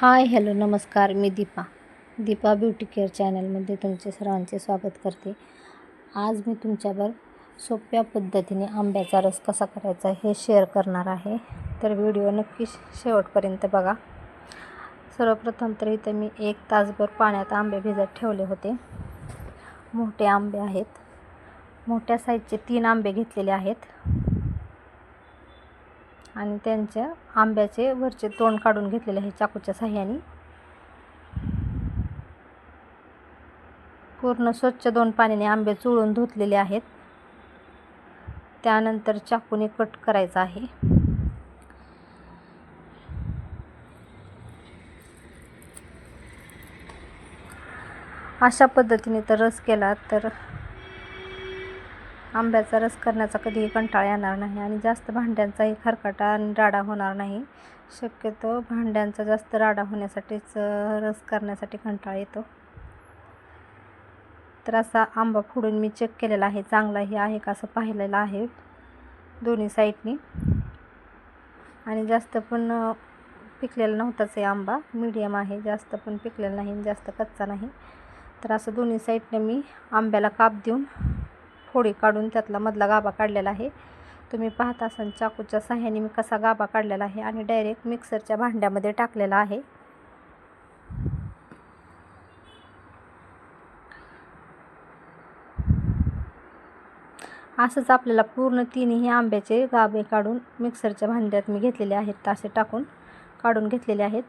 हाय hello नमस्कार. मी Deepa. Deepa beauty care चॅनलमध्ये तुमचे सर्वांचे स्वागत करते. आज मी तुमच्यावर सोप्या पद्धतीने आंब्याचा रस कसा करायचा हे शेअर करणार आहे. तर व्हिडिओ नक्की शेवटपर्यंत बघा. सर्वप्रथम तर इथं मी एक तासभर पाण्यात आंबे भिजत ठेवले होते. मोठे आंबे आहेत. मोठ्या साईजचे तीन आंबे घेतलेले आहेत. आणि त्यांच्या आंब्याचे वरचे तोंड काढून घेतलेले आहे चाकूच्या साह्याने. पूर्ण स्वच्छ दोन पाण्याने आंबे चुळून धुतलेले आहेत. त्यानंतर चाकूने कट करायचा आहे. अशा पद्धतीने तर रस केला तर आंब्याचा रस करण्याचा कधीही कंटाळा येणार नाही आणि जास्त भांड्यांचाही खरकाटा आणि राडा होणार नाही. शक्यतो भांड्यांचा जास्त राडा होण्यासाठीच रस करण्यासाठी कंटाळा येतो. तर असा आंबा फोडून मी चेक केलेला आहे. चांगलाही आहे का असं पाहिलेलं आहे दोन्ही साईडनी. आणि जास्त पण पिकलेला नव्हताच आहे आंबा. मीडियम आहे जास्त पण पिकलेला नाही जास्त कच्चा नाही. तर असं दोन्ही साईडने मी आंब्याला काप देऊन फोडी काढून त्यातला मधला गाभा काढलेला आहे. तुम्ही पाहत असाल चाकूच्या साह्याने मी कसा गाभा काढलेला आहे आणि डायरेक्ट मिक्सरच्या भांड्यामध्ये टाकलेला आहे. असंच आपल्याला पूर्ण तीनही आंब्याचे गाभे काढून मिक्सरच्या भांड्यात मी घेतलेले आहेत. असे टाकून काढून घेतलेले आहेत.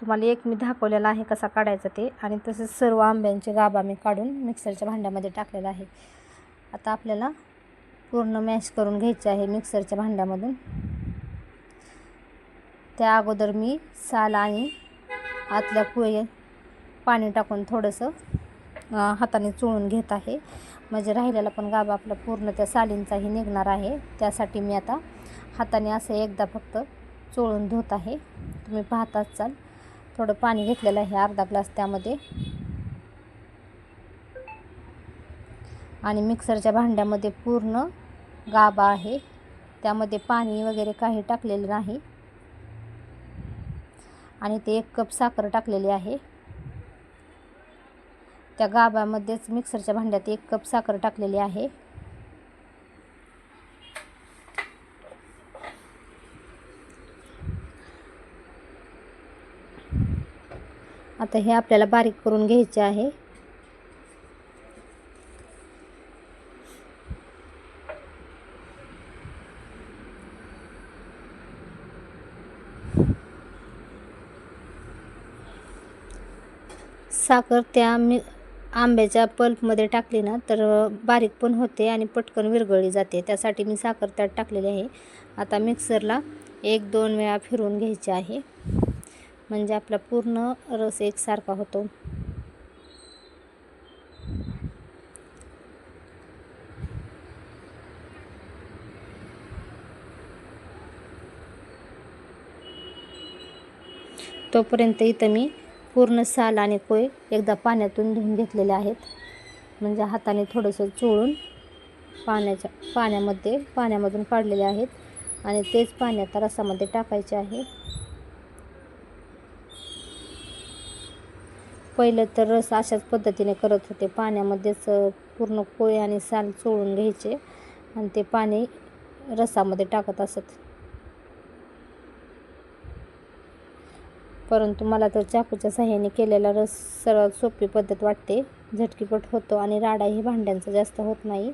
तुम्हाला एक मी दाखवलेला आहे कसा काढायचा ते आणि तसेच सर्व आंब्यांचे गाभा मी काढून मिक्सरच्या भांड्यामध्ये टाकलेला आहे. आता आपल्याला पूर्ण मॅश करून घ्यायचे आहे मिक्सरच्या भांड्यामधून. त्या अगोदर मी साल आणि आतल्या कुळे पाणी टाकून थोडंसं हाताने चोळून घेत आहे. म्हणजे राहिलेला पण गाभा आपला पूर्ण त्या सालींचाही निघणार आहे. त्यासाठी मी आता हाताने असं एकदा फक्त चोळून धुत आहे. तुम्ही पाहताच चाल. थोडं पाणी घेतलेलं आहे अर्धा ग्लास त्यामध्ये. आणि मिक्सरच्या भांड्यामध्ये पूर्ण गाबा आहे. त्यामध्ये पाणी वगैरे काही टाकलेलं नाही. आणि ते एक कप साखर टाकलेली आहे. त्या गाब्यामध्येच मिक्सरच्या भांड्यात एक कप साखर टाकलेली आहे. आता हे आपल्याला बारीक करून घ्यायचे आहे. साखर त्या मी आंब्याच्या पल्पमध्ये टाकली ना तर बारीक पण होते आणि पटकन विरघळली जाते. त्यासाठी मी साखर त्यात टाकलेली आहे. आता मिक्सरला एक दोन वेळा फिरवून घ्यायचे आहे. म्हणजे आपला पूर्ण रस एकसारखा होतो. तोपर्यंत इथं मी पूर्ण साल आणि कोय एकदा पाण्यातून धुवून घेतलेले आहेत. म्हणजे हाताने थोडंसं चोळून पाण्याच्या पाण्यामध्ये पाण्यामधून काढलेले आहेत. आणि तेच पाणी आता रसामध्ये टाकायचे आहे. पहिलं तर रस अशाच पद्धतीने करत होते. पाण्यामध्येच पूर्ण कोय आणि साल चोळून घ्यायचे. आणि ते पाणी रसामध्ये टाकत असत. परंतु मला तर चाकूच्या साह्याने केलेला रस सर्वात सोपी पद्धत वाटते. झटकीपट होतो आणि राडाही भांड्यांचा जास्त होत नाही.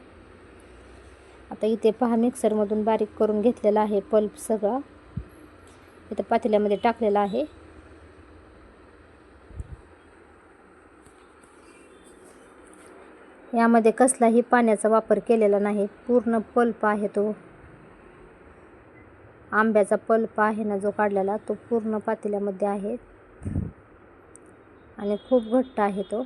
आता इथे पहा मिक्सरमधून बारीक करून घेतलेला आहे पल्प सगळा. इथं पातेल्यामध्ये टाकलेला आहे. यामध्ये कसलाही पाण्याचा वापर केलेला नाही. पूर्ण पल्प आहे तो. आंब्याचा पल्प आहे ना जो काढलेला तो पूर्ण पातेल्यामध्ये आहे. आणि खूप घट्ट आहे तो.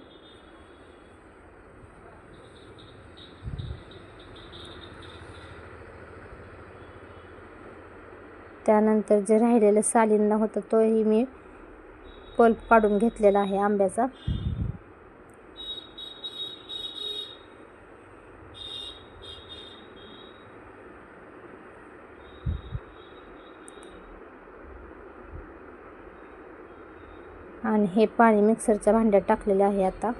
त्यानंतर जे राहिलेलं सालींना होतं तोही मी पल्प काढून घेतलेला आहे आंब्याचा. आणि हे पाणी मिक्सरच्या भांड्यात टाकलेले आहे आता.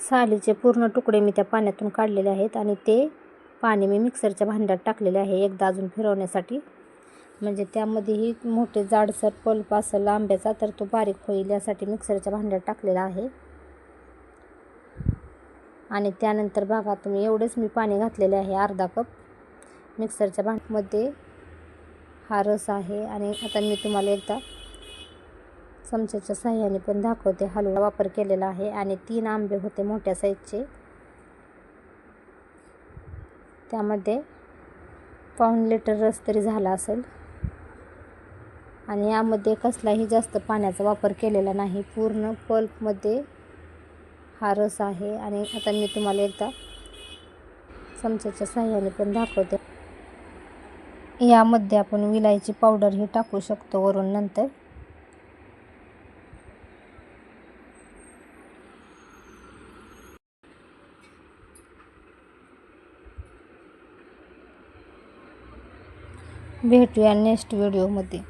सालीचे पूर्ण तुकडे मी त्या पाण्यातून काढलेले आहेत आणि ते पाणी मी मिक्सरच्या भांड्यात टाकलेले आहे एकदा अजून फिरवण्यासाठी. म्हणजे त्यामध्येही मोठे जाडसर पल्प असं लांब्याचा तर तो बारीक होईल यासाठी मिक्सरच्या भांड्यात टाकलेला आहे. आणि त्यानंतर बघा तुम्ही एवढेच मी पाणी घातलेले आहे अर्धा कप. मिक्सरच्या भांड्यामध्ये हा रस आहे आणि आता मी तुम्हाला एकदा चमच्याच्या साह्याने पण दाखवते. हलवा वापर केलेला आहे आणि तीन आंबे होते मोठ्या साईजचे त्यामध्ये पाऊण लिटर रस तरी झाला असेल. आणि यामध्ये कसलाही जास्त पाण्याचा वापर केलेला नाही. पूर्ण पल्पमध्ये हा रस आहे आणि आता मी तुम्हाला एकदा चमच्याच्या साह्याने पण दाखवते. यामध्ये आपण विलायची पावडर ही टाकू शकतो वरून नंतर. भेटूया नेक्स्ट व्हिडिओमध्ये